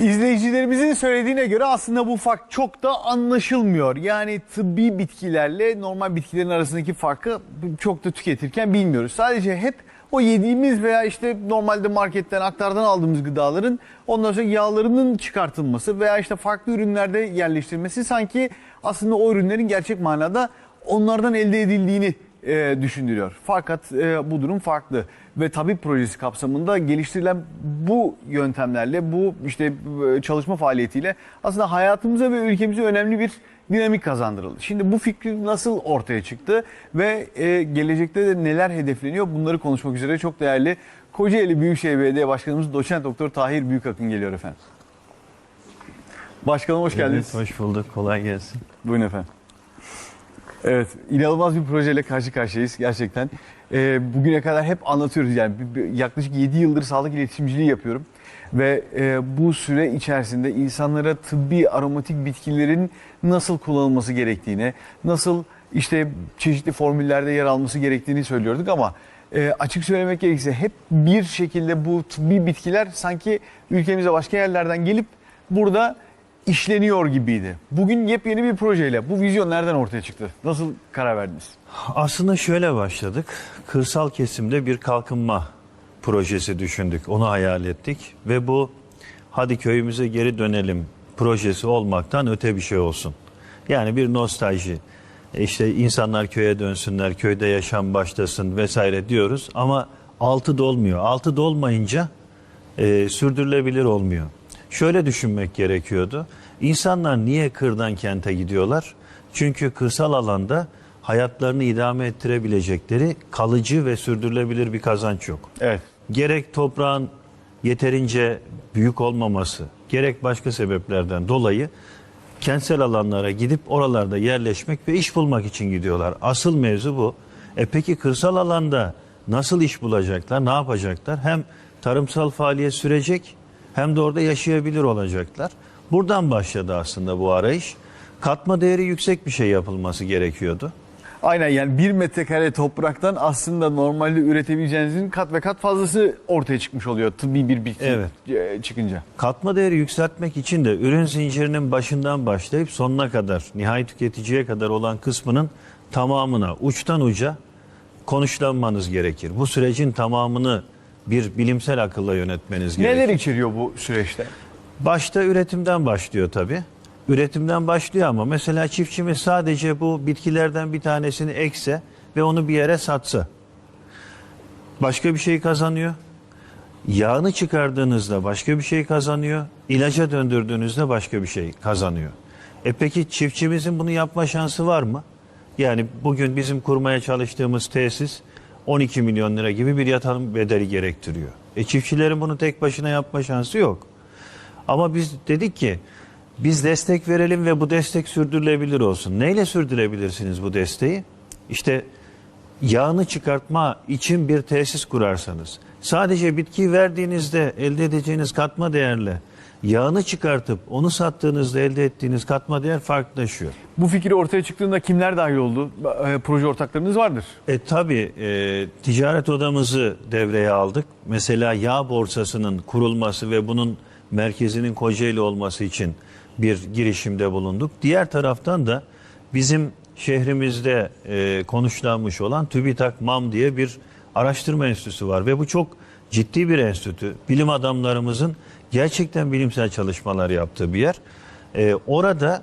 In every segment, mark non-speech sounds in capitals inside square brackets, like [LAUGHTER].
İzleyicilerimizin söylediğine göre aslında bu fark çok da anlaşılmıyor. Yani tıbbi bitkilerle normal bitkilerin arasındaki farkı çok da tüketirken bilmiyoruz. Sadece hep o yediğimiz veya işte normalde marketten aktardan aldığımız gıdaların ondan sonra yağlarının çıkartılması veya işte farklı ürünlerde yerleştirilmesi sanki aslında o ürünlerin gerçek manada onlardan elde edildiğini e, düşündürüyor. Fakat e, bu durum farklı ve tabip projesi kapsamında geliştirilen bu yöntemlerle bu işte e, çalışma faaliyetiyle aslında hayatımıza ve ülkemize önemli bir dinamik kazandırıldı. Şimdi bu fikri nasıl ortaya çıktı ve e, gelecekte de neler hedefleniyor bunları konuşmak üzere çok değerli Kocaeli Büyükşehir Belediye Başkanımız Doçent Doktor Tahir Büyükakın geliyor efendim. Başkanım hoş geldiniz. Evet, hoş bulduk. Kolay gelsin. Buyurun efendim. Evet, inanılmaz bir projeyle karşı karşıyayız gerçekten. Ee, bugüne kadar hep anlatıyoruz yani yaklaşık 7 yıldır sağlık iletişimciliği yapıyorum. Ve e, bu süre içerisinde insanlara tıbbi aromatik bitkilerin nasıl kullanılması gerektiğini, nasıl işte çeşitli formüllerde yer alması gerektiğini söylüyorduk ama e, açık söylemek gerekirse hep bir şekilde bu tıbbi bitkiler sanki ülkemize başka yerlerden gelip burada işleniyor gibiydi. Bugün yepyeni bir projeyle bu vizyon nereden ortaya çıktı? Nasıl karar verdiniz? Aslında şöyle başladık. Kırsal kesimde bir kalkınma projesi düşündük. Onu hayal ettik ve bu hadi köyümüze geri dönelim projesi olmaktan öte bir şey olsun. Yani bir nostalji. İşte insanlar köye dönsünler, köyde yaşam başlasın vesaire diyoruz ama altı dolmuyor. Altı dolmayınca e, sürdürülebilir olmuyor. Şöyle düşünmek gerekiyordu. İnsanlar niye kırdan kente gidiyorlar? Çünkü kırsal alanda hayatlarını idame ettirebilecekleri kalıcı ve sürdürülebilir bir kazanç yok. Evet. Gerek toprağın yeterince büyük olmaması, gerek başka sebeplerden dolayı kentsel alanlara gidip oralarda yerleşmek ve iş bulmak için gidiyorlar. Asıl mevzu bu. E peki kırsal alanda nasıl iş bulacaklar, ne yapacaklar? Hem tarımsal faaliyet sürecek hem de orada yaşayabilir olacaklar. Buradan başladı aslında bu arayış. Katma değeri yüksek bir şey yapılması gerekiyordu. Aynen yani bir metrekare topraktan aslında normalde üretebileceğinizin kat ve kat fazlası ortaya çıkmış oluyor tıbbi bir bitki Evet. e, çıkınca. Katma değeri yükseltmek için de ürün zincirinin başından başlayıp sonuna kadar, nihai tüketiciye kadar olan kısmının tamamına uçtan uca konuşlanmanız gerekir. Bu sürecin tamamını bir bilimsel akılla yönetmeniz gerekir. Neler içeriyor bu süreçte? Başta üretimden başlıyor tabii. Üretimden başlıyor ama mesela çiftçimiz sadece bu bitkilerden bir tanesini ekse ve onu bir yere satsa başka bir şey kazanıyor. Yağını çıkardığınızda başka bir şey kazanıyor. İlaca döndürdüğünüzde başka bir şey kazanıyor. E peki çiftçimizin bunu yapma şansı var mı? Yani bugün bizim kurmaya çalıştığımız tesis 12 milyon lira gibi bir yatırım bedeli gerektiriyor. E çiftçilerin bunu tek başına yapma şansı yok. Ama biz dedik ki biz destek verelim ve bu destek sürdürülebilir olsun. Neyle sürdürebilirsiniz bu desteği? İşte yağını çıkartma için bir tesis kurarsanız sadece bitkiyi verdiğinizde elde edeceğiniz katma değerle yağını çıkartıp onu sattığınızda elde ettiğiniz katma değer farklılaşıyor. Bu fikir ortaya çıktığında kimler dahil oldu? E, proje ortaklarınız vardır. E tabi ticaret odamızı devreye aldık. Mesela yağ borsasının kurulması ve bunun merkezinin Kocaeli olması için bir girişimde bulunduk. Diğer taraftan da bizim şehrimizde e, konuşlanmış olan TÜBİTAK MAM diye bir araştırma enstitüsü var ve bu çok ciddi bir enstitü. Bilim adamlarımızın gerçekten bilimsel çalışmalar yaptığı bir yer. E, orada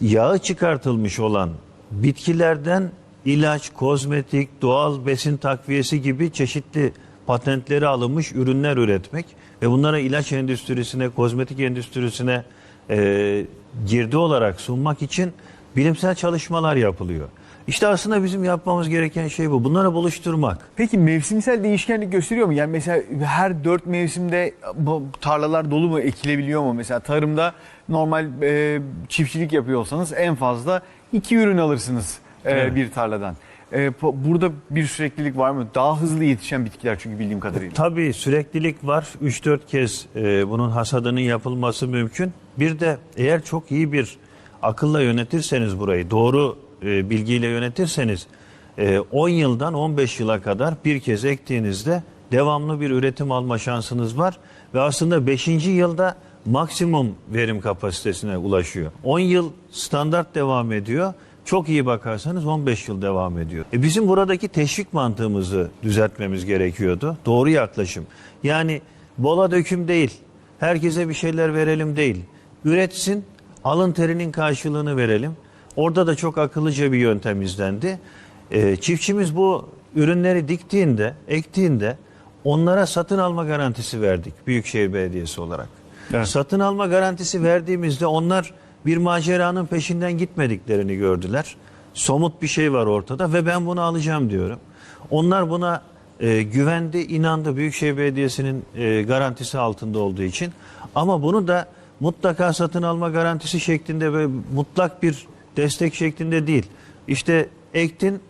yağı çıkartılmış olan bitkilerden ilaç, kozmetik, doğal besin takviyesi gibi çeşitli patentleri alınmış ürünler üretmek ve bunlara ilaç endüstrisine, kozmetik endüstrisine e, girdi olarak sunmak için bilimsel çalışmalar yapılıyor. İşte aslında bizim yapmamız gereken şey bu. Bunları buluşturmak. Peki mevsimsel değişkenlik gösteriyor mu? Yani mesela her dört mevsimde bu tarlalar dolu mu, ekilebiliyor mu? Mesela tarımda normal e, çiftçilik yapıyorsanız en fazla iki ürün alırsınız e, Evet. bir tarladan. E, burada bir süreklilik var mı? Daha hızlı yetişen bitkiler çünkü bildiğim kadarıyla. Tabii süreklilik var. 3-4 kez e, bunun hasadının yapılması mümkün. Bir de eğer çok iyi bir akılla yönetirseniz burayı, doğru e, bilgiyle yönetirseniz e, 10 yıldan 15 yıla kadar bir kez ektiğinizde devamlı bir üretim alma şansınız var. Ve aslında 5. yılda maksimum verim kapasitesine ulaşıyor. 10 yıl standart devam ediyor. Çok iyi bakarsanız 15 yıl devam ediyor. E bizim buradaki teşvik mantığımızı düzeltmemiz gerekiyordu. Doğru yaklaşım. Yani bola döküm değil. Herkese bir şeyler verelim değil. Üretsin, alın terinin karşılığını verelim. Orada da çok akıllıca bir yöntem izlendi. E, çiftçimiz bu ürünleri diktiğinde, ektiğinde onlara satın alma garantisi verdik Büyükşehir Belediyesi olarak. Evet. Satın alma garantisi verdiğimizde onlar bir maceranın peşinden gitmediklerini gördüler. Somut bir şey var ortada ve ben bunu alacağım diyorum. Onlar buna e, güvendi, inandı Büyükşehir Belediyesi'nin e, garantisi altında olduğu için. Ama bunu da mutlaka satın alma garantisi şeklinde ve mutlak bir destek şeklinde değil. İşte ektin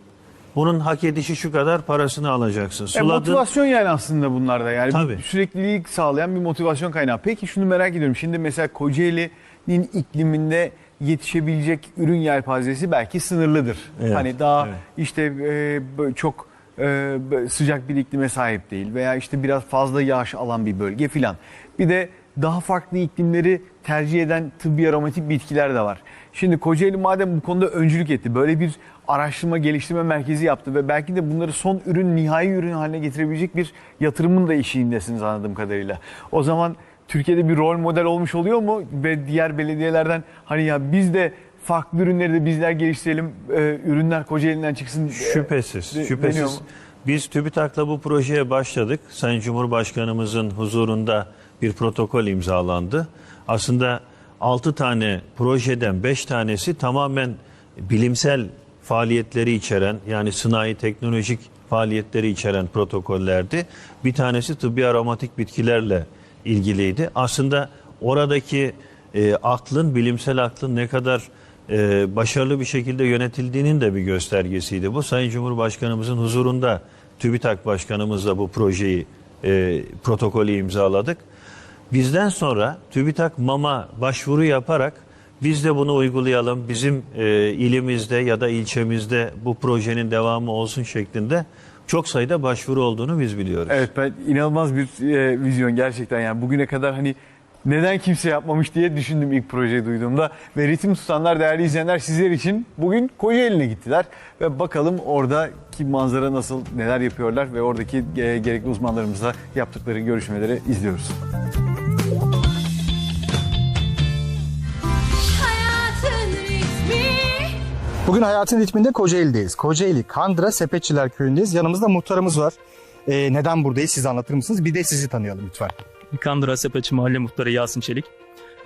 bunun hak edişi şu kadar parasını alacaksın. E, Suladın. motivasyon yani aslında bunlarda yani Tabii. bir süreklilik sağlayan bir motivasyon kaynağı. Peki şunu merak ediyorum. Şimdi mesela Kocaeli'nin ikliminde yetişebilecek ürün yelpazesi belki sınırlıdır. Evet, Hani daha evet. işte e, çok e, sıcak bir iklime sahip değil veya işte biraz fazla yağış alan bir bölge filan. Bir de daha farklı iklimleri tercih eden tıbbi aromatik bitkiler de var. Şimdi Kocaeli madem bu konuda öncülük etti, böyle bir araştırma geliştirme merkezi yaptı ve belki de bunları son ürün, nihai ürün haline getirebilecek bir yatırımın da eşiğindesiniz anladığım kadarıyla. O zaman Türkiye'de bir rol model olmuş oluyor mu? Ve diğer belediyelerden hani ya biz de farklı ürünleri de bizler geliştirelim, e, ürünler Kocaeli'nden çıksın. e, Şüphesiz, de- şüphesiz. Biz TÜBİTAK'la bu projeye başladık. Sayın Cumhurbaşkanımızın huzurunda bir protokol imzalandı. Aslında 6 tane projeden 5 tanesi tamamen bilimsel faaliyetleri içeren yani sınai teknolojik faaliyetleri içeren protokollerdi. Bir tanesi tıbbi aromatik bitkilerle ilgiliydi. Aslında oradaki e, aklın, bilimsel aklın ne kadar e, başarılı bir şekilde yönetildiğinin de bir göstergesiydi. Bu Sayın Cumhurbaşkanımızın huzurunda TÜBİTAK Başkanımızla bu projeyi, e, protokolü imzaladık. Bizden sonra TÜBİTAK MAM'a başvuru yaparak biz de bunu uygulayalım, bizim e, ilimizde ya da ilçemizde bu projenin devamı olsun şeklinde çok sayıda başvuru olduğunu biz biliyoruz. Evet ben inanılmaz bir e, vizyon gerçekten yani bugüne kadar hani neden kimse yapmamış diye düşündüm ilk projeyi duyduğumda. Ve ritim tutanlar değerli izleyenler sizler için bugün Kocaeli'ne gittiler. Ve bakalım oradaki manzara nasıl, neler yapıyorlar ve oradaki e, gerekli uzmanlarımızla yaptıkları görüşmeleri izliyoruz. Bugün hayatın ritminde Kocaeli'deyiz. Kocaeli Kandıra Sepetçiler Köyü'ndeyiz. Yanımızda muhtarımız var. Ee, neden buradayız siz anlatır mısınız? Bir de sizi tanıyalım lütfen. Kandıra Sepetçi Mahalle Muhtarı Yasin Çelik.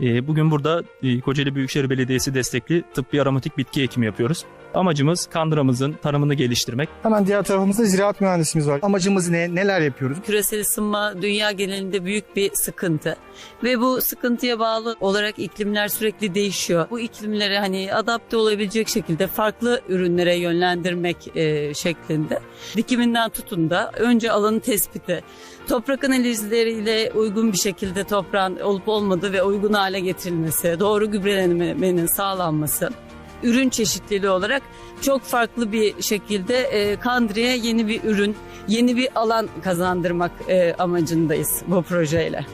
Ee, Bugün burada e, Kocaeli Büyükşehir Belediyesi destekli tıbbi aromatik bitki ekimi yapıyoruz. Amacımız Kandıra'mızın tarımını geliştirmek. Hemen diğer tarafımızda ziraat mühendisimiz var. Amacımız ne? Neler yapıyoruz? Küresel ısınma dünya genelinde büyük bir sıkıntı ve bu sıkıntıya bağlı olarak iklimler sürekli değişiyor. Bu iklimlere hani adapte olabilecek şekilde farklı ürünlere yönlendirmek e, şeklinde dikiminden tutun da önce alanı tespiti, toprak analizleriyle uygun bir şekilde toprağın olup olmadığı ve uygun hale getirilmesi, doğru gübrelenmenin sağlanması ürün çeşitliliği olarak çok farklı bir şekilde e, Kandri'ye yeni bir ürün, yeni bir alan kazandırmak e, amacındayız bu projeyle.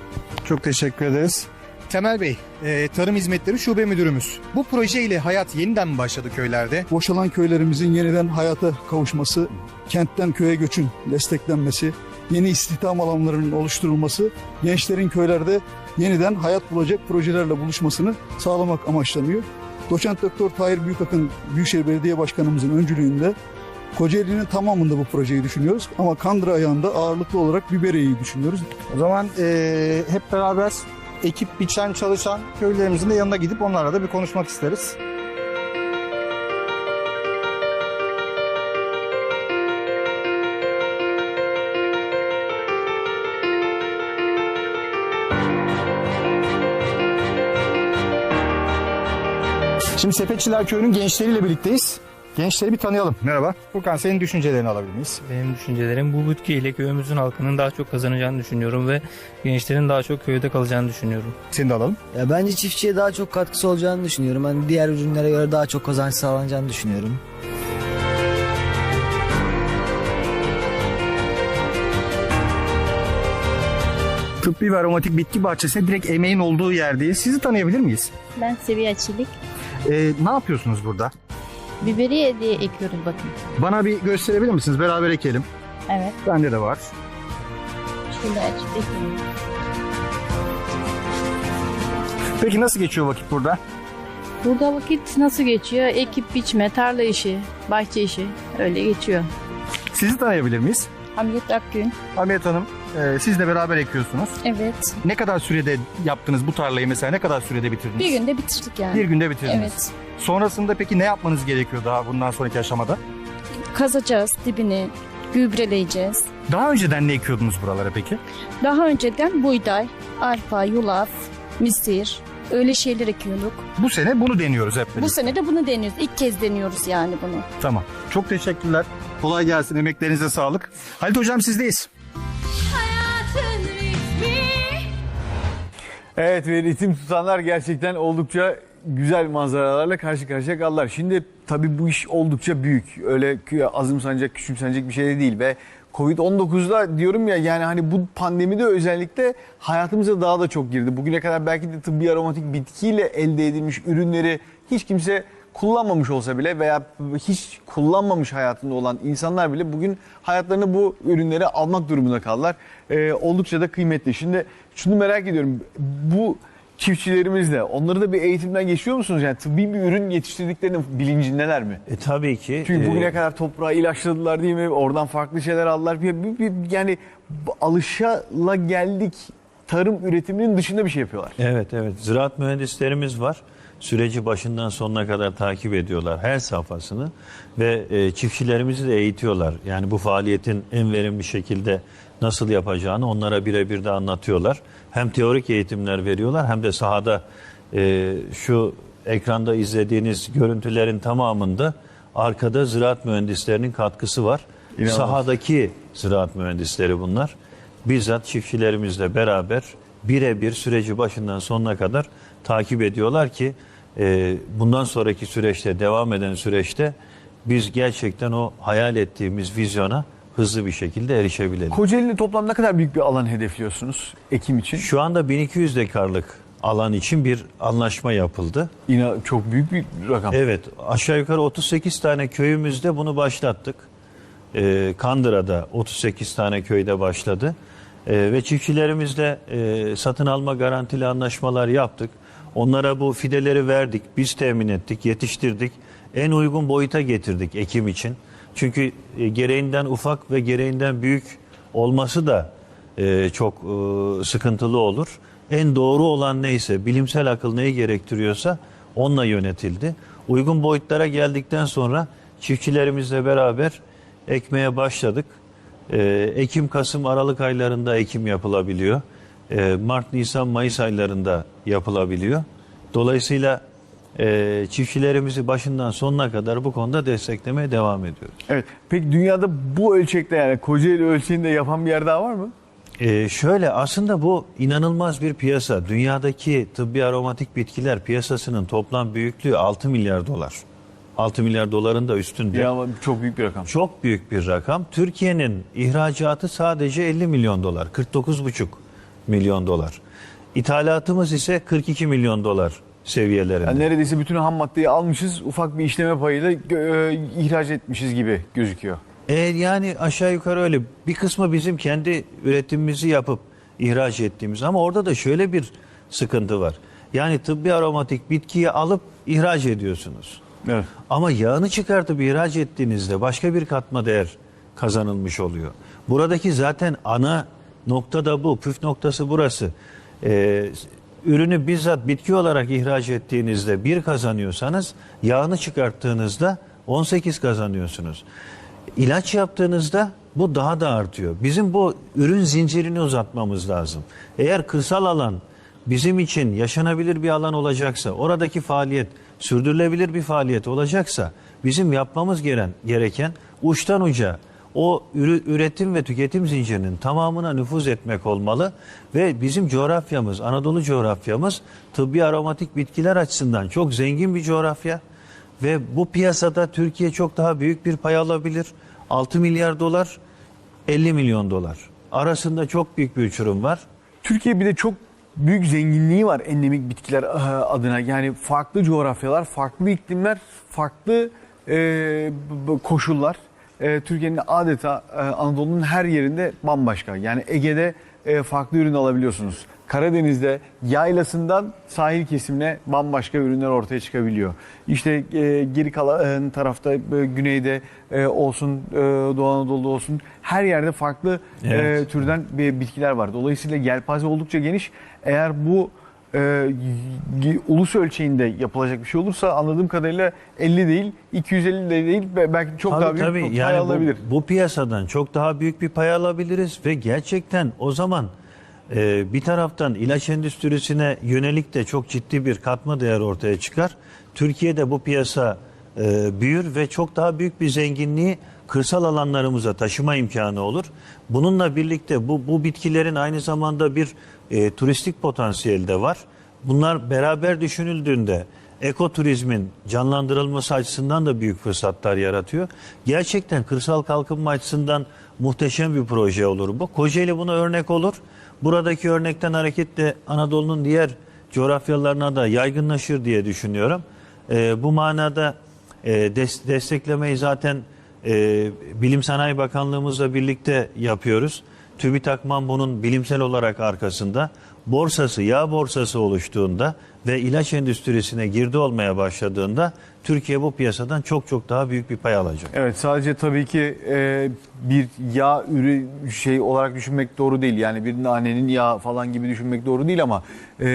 Çok teşekkür ederiz. Temel Bey, e, Tarım Hizmetleri Şube Müdürümüz. Bu proje ile hayat yeniden mi başladı köylerde? boşalan köylerimizin yeniden hayata kavuşması, kentten köye göçün desteklenmesi, yeni istihdam alanlarının oluşturulması, gençlerin köylerde yeniden hayat bulacak projelerle buluşmasını sağlamak amaçlanıyor. Doçent Doktor Tahir Büyükakın Büyükşehir Belediye Başkanımızın öncülüğünde Kocaeli'nin tamamında bu projeyi düşünüyoruz ama Kandıra ayağında ağırlıklı olarak Biberiye'yi düşünüyoruz. O zaman e, hep beraber ekip biçen çalışan köylerimizin de yanına gidip onlarla da bir konuşmak isteriz. Şimdi Sepetçiler Köyü'nün gençleriyle birlikteyiz. Gençleri bir tanıyalım. Merhaba. Furkan senin düşüncelerini alabilir miyiz? Benim düşüncelerim bu bitkiyle köyümüzün halkının daha çok kazanacağını düşünüyorum ve gençlerin daha çok köyde kalacağını düşünüyorum. Seni de alalım. Ya bence çiftçiye daha çok katkısı olacağını düşünüyorum. Hani diğer ürünlere göre daha çok kazanç sağlanacağını düşünüyorum. Tıbbi ve aromatik bitki bahçesinde direkt emeğin olduğu yerdeyiz. Sizi tanıyabilir miyiz? Ben seviye çelik. Ee, ne yapıyorsunuz burada? Biberiye diye ekiyoruz bakın. Bana bir gösterebilir misiniz? Beraber ekelim. Evet. Bende de var. Şöyle açıp ekiyoruz. Peki nasıl geçiyor vakit burada? Burada vakit nasıl geçiyor? Ekip biçme, tarla işi, bahçe işi öyle geçiyor. Sizi tanıyabilir miyiz? Hamiyet Akgün. Hamiyet Hanım, e, siz de beraber ekiyorsunuz. Evet. Ne kadar sürede yaptınız bu tarlayı mesela? Ne kadar sürede bitirdiniz? Bir günde bitirdik yani. Bir günde bitirdiniz. Evet. Sonrasında peki ne yapmanız gerekiyor daha bundan sonraki aşamada? Kazacağız dibini, gübreleyeceğiz. Daha önceden ne ekiyordunuz buralara peki? Daha önceden buğday, arpa, yulaf, misir öyle şeyler ekiyorduk. Bu sene bunu deniyoruz hep Bu birlikte. sene de bunu deniyoruz. İlk kez deniyoruz yani bunu. Tamam. Çok teşekkürler. Kolay gelsin. Emeklerinize sağlık. Halit Hocam sizdeyiz. Evet ve ritim tutanlar gerçekten oldukça güzel manzaralarla karşı karşıya kaldılar. Şimdi tabii bu iş oldukça büyük. Öyle azımsanacak, küçümsenecek bir şey de değil ve Covid-19'da diyorum ya yani hani bu pandemide özellikle hayatımıza daha da çok girdi. Bugüne kadar belki de tıbbi aromatik bitkiyle elde edilmiş ürünleri hiç kimse kullanmamış olsa bile veya hiç kullanmamış hayatında olan insanlar bile bugün hayatlarını bu ürünleri almak durumunda kaldılar. Ee, oldukça da kıymetli. Şimdi şunu merak ediyorum. Bu çiftçilerimizle onları da bir eğitimden geçiyor musunuz? Yani tıbbi bir ürün yetiştirdiklerinin bilincindeler mi? E, tabii ki. Çünkü e, bugüne kadar toprağı ilaçladılar değil mi? Oradan farklı şeyler aldılar. Bir, bir- bir- yani alışala geldik tarım üretiminin dışında bir şey yapıyorlar. Evet evet ziraat mühendislerimiz var. Süreci başından sonuna kadar takip ediyorlar her safhasını ve e, çiftçilerimizi de eğitiyorlar. Yani bu faaliyetin en verimli şekilde nasıl yapacağını onlara birebir de anlatıyorlar. Hem teorik eğitimler veriyorlar hem de sahada e, şu ekranda izlediğiniz görüntülerin tamamında arkada ziraat mühendislerinin katkısı var. İnanılmaz. Sahadaki ziraat mühendisleri bunlar. Bizzat çiftçilerimizle beraber birebir süreci başından sonuna kadar takip ediyorlar ki e, bundan sonraki süreçte devam eden süreçte biz gerçekten o hayal ettiğimiz vizyona hızlı bir şekilde erişebilelim. Kocaeli'nin toplam ne kadar büyük bir alan hedefliyorsunuz ekim için? Şu anda 1200 dekarlık alan için bir anlaşma yapıldı. Yine çok büyük bir rakam. Evet aşağı yukarı 38 tane köyümüzde bunu başlattık. Ee, Kandıra'da 38 tane köyde başladı. Ee, ve çiftçilerimizle e, satın alma garantili anlaşmalar yaptık. Onlara bu fideleri verdik, biz temin ettik, yetiştirdik. En uygun boyuta getirdik ekim için. Çünkü e, gereğinden ufak ve gereğinden büyük olması da e, çok e, sıkıntılı olur. En doğru olan neyse, bilimsel akıl neyi gerektiriyorsa onunla yönetildi. Uygun boyutlara geldikten sonra çiftçilerimizle beraber ekmeye başladık. Ekim, Kasım, Aralık aylarında ekim yapılabiliyor. Ee, Mart, Nisan, Mayıs aylarında yapılabiliyor. Dolayısıyla e, çiftçilerimizi başından sonuna kadar bu konuda desteklemeye devam ediyoruz. Evet. Peki dünyada bu ölçekte yani Kocaeli ölçeğinde yapan bir yer daha var mı? Ee, şöyle aslında bu inanılmaz bir piyasa. Dünyadaki tıbbi aromatik bitkiler piyasasının toplam büyüklüğü 6 milyar dolar. 6 milyar doların da üstünde. Ya ama çok büyük bir rakam. Çok büyük bir rakam. Türkiye'nin ihracatı sadece 50 milyon dolar, 49,5 milyon dolar. İthalatımız ise 42 milyon dolar seviyelerinde. Yani neredeyse bütün ham maddeyi almışız, ufak bir işleme payıyla e, ihraç etmişiz gibi gözüküyor. E, yani aşağı yukarı öyle. Bir kısmı bizim kendi üretimimizi yapıp ihraç ettiğimiz ama orada da şöyle bir sıkıntı var. Yani tıbbi aromatik bitkiyi alıp ihraç ediyorsunuz. Evet. Ama yağını çıkartıp ihraç ettiğinizde başka bir katma değer kazanılmış oluyor. Buradaki zaten ana nokta da bu. Püf noktası burası. Ee, ürünü bizzat bitki olarak ihraç ettiğinizde bir kazanıyorsanız yağını çıkarttığınızda 18 kazanıyorsunuz. İlaç yaptığınızda bu daha da artıyor. Bizim bu ürün zincirini uzatmamız lazım. Eğer kırsal alan bizim için yaşanabilir bir alan olacaksa, oradaki faaliyet sürdürülebilir bir faaliyet olacaksa bizim yapmamız gereken, gereken uçtan uca o üretim ve tüketim zincirinin tamamına nüfuz etmek olmalı ve bizim coğrafyamız, Anadolu coğrafyamız tıbbi aromatik bitkiler açısından çok zengin bir coğrafya ve bu piyasada Türkiye çok daha büyük bir pay alabilir. 6 milyar dolar, 50 milyon dolar. Arasında çok büyük bir uçurum var. Türkiye bir de çok büyük zenginliği var endemik bitkiler adına. Yani farklı coğrafyalar, farklı iklimler, farklı koşullar. E, Türkiye'nin adeta e, Anadolu'nun her yerinde bambaşka. Yani Ege'de e, farklı ürün alabiliyorsunuz. Karadeniz'de yaylasından sahil kesimine bambaşka ürünler ortaya çıkabiliyor. İşte e, geri kalan tarafta e, güneyde e, olsun, e, Doğu Anadolu'da olsun her yerde farklı Evet. e, türden bir bitkiler var. Dolayısıyla yelpaze oldukça geniş. Eğer bu e, ulus ölçeğinde yapılacak bir şey olursa anladığım kadarıyla 50 değil, 250 de değil be- belki çok Tabii daha büyük tabii. pay Yani alabilir. bu, bu piyasadan çok daha büyük bir pay alabiliriz ve gerçekten o zaman e, bir taraftan ilaç endüstrisine yönelik de çok ciddi bir katma değer ortaya çıkar. Türkiye'de bu piyasa e, büyür ve çok daha büyük bir zenginliği kırsal alanlarımıza taşıma imkanı olur. Bununla birlikte bu, bu bitkilerin aynı zamanda bir e, turistik potansiyeli de var. Bunlar beraber düşünüldüğünde ekoturizmin canlandırılması açısından da büyük fırsatlar yaratıyor. Gerçekten kırsal kalkınma açısından muhteşem bir proje olur bu. Kocaeli buna örnek olur. Buradaki örnekten hareketle Anadolu'nun diğer coğrafyalarına da yaygınlaşır diye düşünüyorum. Ee, bu manada e, des- desteklemeyi zaten e, Bilim Sanayi Bakanlığımızla birlikte yapıyoruz. TÜBİTAKMAN bunun bilimsel olarak arkasında. Borsası, yağ borsası oluştuğunda ve ilaç endüstrisine girdi olmaya başladığında Türkiye bu piyasadan çok çok daha büyük bir pay alacak. Evet sadece tabii ki e, bir yağ ürü şey olarak düşünmek doğru değil. Yani bir nanenin yağı falan gibi düşünmek doğru değil ama e,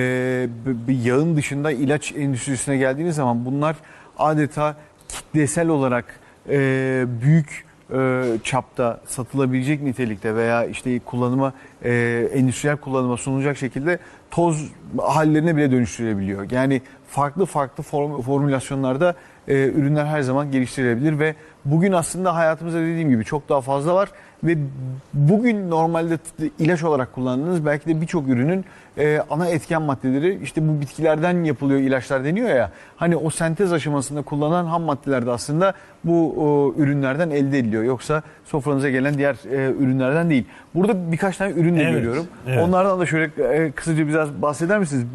yağın dışında ilaç endüstrisine geldiğiniz zaman bunlar adeta kitlesel olarak e, büyük e, çapta satılabilecek nitelikte veya işte kullanıma e, endüstriyel kullanıma sunulacak şekilde toz hallerine bile dönüştürülebiliyor. Yani farklı farklı form- formülasyonlarda e, ürünler her zaman geliştirilebilir ve bugün aslında hayatımızda dediğim gibi çok daha fazla var ve bugün normalde ilaç olarak kullandığınız belki de birçok ürünün e, ana etken maddeleri işte bu bitkilerden yapılıyor ilaçlar deniyor ya. Hani o sentez aşamasında kullanılan ham maddeler de aslında bu o, ürünlerden elde ediliyor. Yoksa sofranıza gelen diğer e, ürünlerden değil. Burada birkaç tane ürün de Evet, görüyorum. evet. Onlardan da şöyle e, kısaca biraz bahseder misiniz?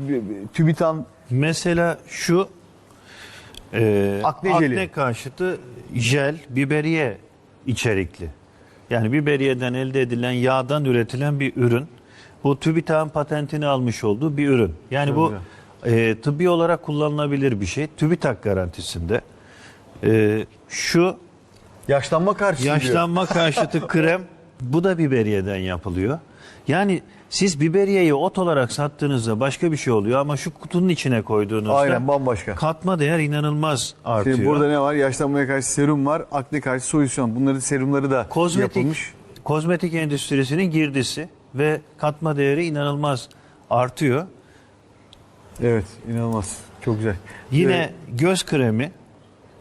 TÜBİTAN Mesela şu e, Akne akne, karşıtı jel biberiye içerikli. Yani biberiyeden elde edilen yağdan üretilen bir ürün. Bu TÜBİTAK'ın patentini almış olduğu bir ürün. Yani bu e, tıbbi olarak kullanılabilir bir şey. TÜBİTAK garantisinde. E, şu yaşlanma karşıtı. Yaşlanma karşıtı krem [LAUGHS] bu da biberiyeden yapılıyor. Yani siz biberiyeyi ot olarak sattığınızda başka bir şey oluyor ama şu kutunun içine koyduğunuzda Aynen bambaşka. katma değer inanılmaz artıyor. Şimdi burada ne var? Yaşlanmaya karşı serum var, akne karşı solüsyon. Bunların serumları da kozmetik yapılmış. kozmetik endüstrisinin girdisi ve katma değeri inanılmaz artıyor. Evet, inanılmaz. Çok güzel. Yine Evet. göz kremi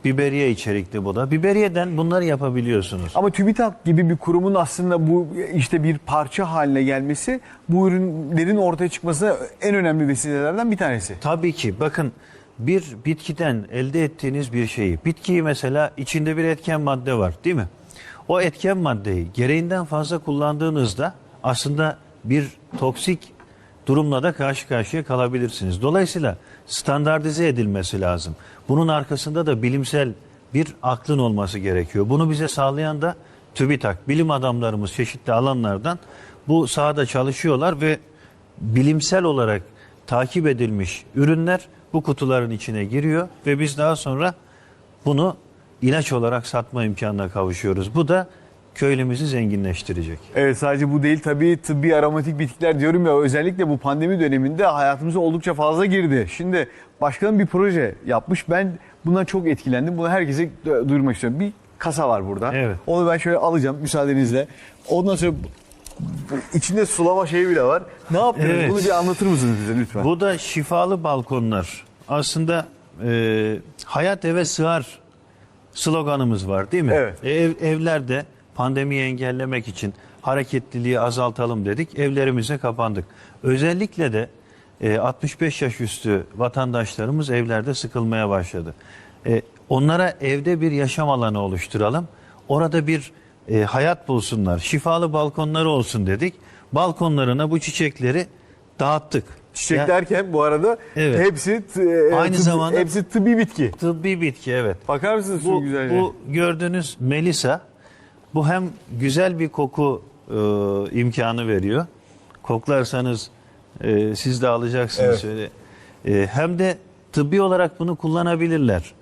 biberiye içerikli bu da. Biberiyeden bunları yapabiliyorsunuz. Ama TÜBİTAK gibi bir kurumun aslında bu işte bir parça haline gelmesi bu ürünlerin ortaya çıkmasına en önemli vesilelerden bir tanesi. Tabii ki bakın bir bitkiden elde ettiğiniz bir şeyi, bitkiyi mesela içinde bir etken madde var değil mi? O etken maddeyi gereğinden fazla kullandığınızda aslında bir toksik durumla da karşı karşıya kalabilirsiniz. Dolayısıyla standartize edilmesi lazım. Bunun arkasında da bilimsel bir aklın olması gerekiyor. Bunu bize sağlayan da TÜBİTAK, bilim adamlarımız çeşitli alanlardan bu sahada çalışıyorlar ve bilimsel olarak takip edilmiş ürünler bu kutuların içine giriyor ve biz daha sonra bunu ilaç olarak satma imkanına kavuşuyoruz. Bu da köylümüzü zenginleştirecek. Evet sadece bu değil tabii tıbbi aromatik bitkiler diyorum ya özellikle bu pandemi döneminde hayatımıza oldukça fazla girdi. Şimdi başkanım bir proje yapmış ben bundan çok etkilendim. Bunu herkese du- duyurmak istiyorum. Bir kasa var burada. Evet. Onu ben şöyle alacağım müsaadenizle. Ondan sonra içinde sulama şeyi bile var. Ne yapıyoruz? Evet. Bunu bir anlatır mısınız bize lütfen? Bu da şifalı balkonlar. Aslında e, hayat eve sığar sloganımız var değil mi? Evet. E, Ev, evlerde pandemiyi engellemek için hareketliliği azaltalım dedik. Evlerimize kapandık. Özellikle de e, 65 yaş üstü vatandaşlarımız evlerde sıkılmaya başladı. E, onlara evde bir yaşam alanı oluşturalım. Orada bir e, hayat bulsunlar. Şifalı balkonları olsun dedik. Balkonlarına bu çiçekleri dağıttık. Çiçek Ya- derken bu arada Evet. hepsi e, Aynı tıbbi- zamanda- hepsi tıbbi bitki. Tıbbi bitki evet. Bakar mısınız şu Bu, güzelliğe? bu gördüğünüz Melisa bu hem güzel bir koku e, imkanı veriyor. Koklarsanız e, siz de alacaksınız Evet. öyle. E, hem de tıbbi olarak bunu kullanabilirler.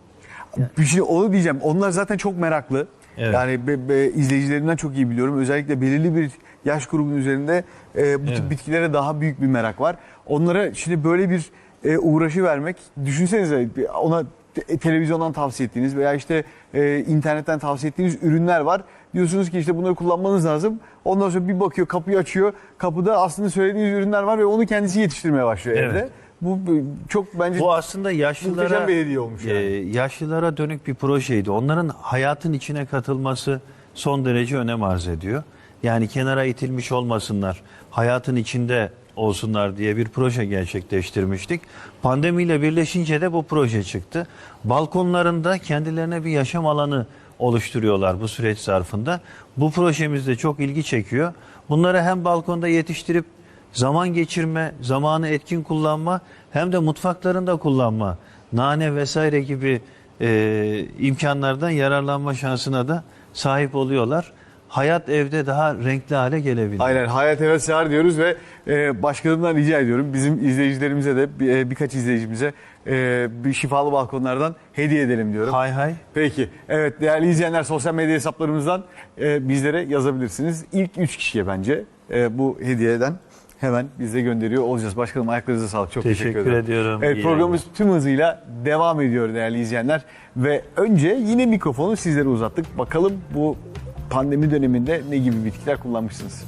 Bir şey onu diyeceğim. Onlar zaten çok meraklı. Evet. Yani be, be- izleyicilerimden çok iyi biliyorum. Özellikle belirli bir yaş grubunun üzerinde e, bu tip Evet. bitkilere daha büyük bir merak var. Onlara şimdi böyle bir e, uğraşı vermek, düşünsenize ona te- televizyondan tavsiye ettiğiniz veya işte e, internetten tavsiye ettiğiniz ürünler var. Diyorsunuz ki işte bunları kullanmanız lazım. Ondan sonra bir bakıyor kapıyı açıyor. Kapıda aslında söylediğiniz ürünler var ve onu kendisi yetiştirmeye başlıyor Evet. evde. Bu bu çok bence Bu aslında yaşlılara bir hediye olmuş yani. e, yaşlılara dönük bir projeydi. Onların hayatın içine katılması son derece önem arz ediyor. Yani kenara itilmiş olmasınlar, hayatın içinde olsunlar diye bir proje gerçekleştirmiştik. Pandemiyle birleşince de bu proje çıktı. Balkonlarında kendilerine bir yaşam alanı oluşturuyorlar bu süreç zarfında. Bu projemiz de çok ilgi çekiyor. Bunları hem balkonda yetiştirip zaman geçirme, zamanı etkin kullanma hem de mutfaklarında kullanma, nane vesaire gibi e, imkanlardan yararlanma şansına da sahip oluyorlar. Hayat evde daha renkli hale gelebiliyor. Aynen hayat evet sığar diyoruz ve e, başkanımdan rica ediyorum bizim izleyicilerimize de bir- e, birkaç izleyicimize e, bir şifalı balkonlardan hediye edelim diyorum. Hay hay. Peki evet değerli izleyenler sosyal medya hesaplarımızdan e, bizlere yazabilirsiniz. İlk 3 kişiye bence e, bu hediyeden hemen bize gönderiyor olacağız. Başkanım ayaklarınıza sağlık. Çok teşekkür, Teşekkür ederim. ediyorum. Evet İyi programımız tüm hızıyla devam ediyor değerli izleyenler. Ve önce yine mikrofonu sizlere uzattık. Bakalım bu pandemi döneminde ne gibi bitkiler kullanmışsınız?